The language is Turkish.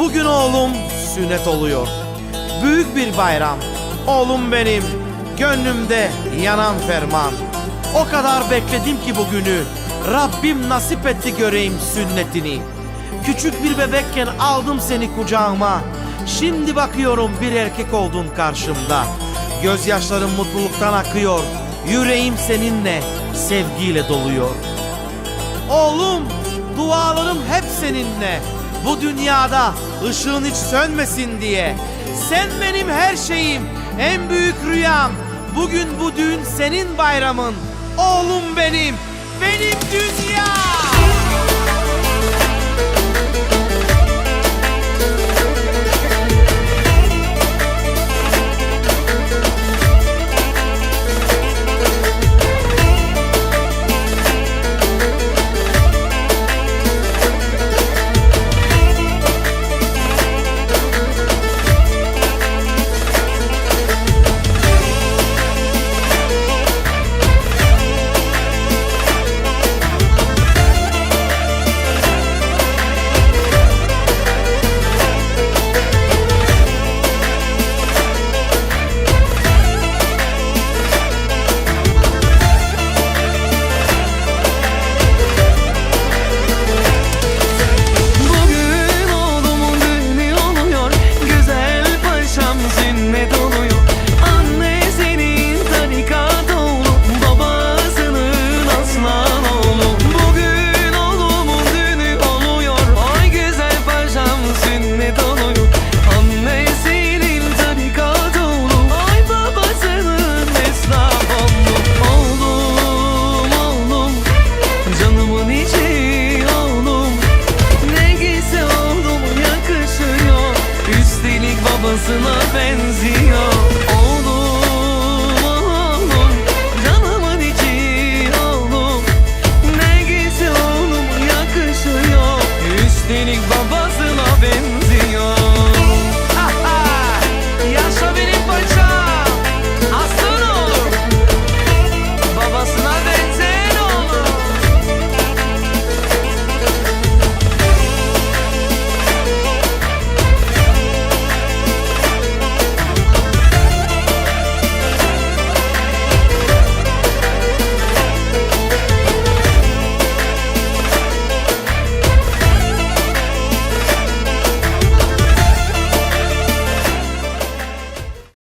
Bugün oğlum sünnet oluyor. Büyük bir bayram. Oğlum benim, gönlümde yanan ferman. O kadar bekledim ki bugünü. Rabbim nasip etti göreyim sünnetini. Küçük bir bebekken aldım seni kucağıma. Şimdi bakıyorum bir erkek oldun karşımda. Gözyaşlarım mutluluktan akıyor. Yüreğim seninle, sevgiyle doluyor. Oğlum, dualarım hep seninle. Bu dünyada ışığın hiç sönmesin diye. Sen benim her şeyim, en büyük rüyam. Bugün bu düğün senin bayramın. Oğlum benim, benim dünya. Sünnet babasına benziyor.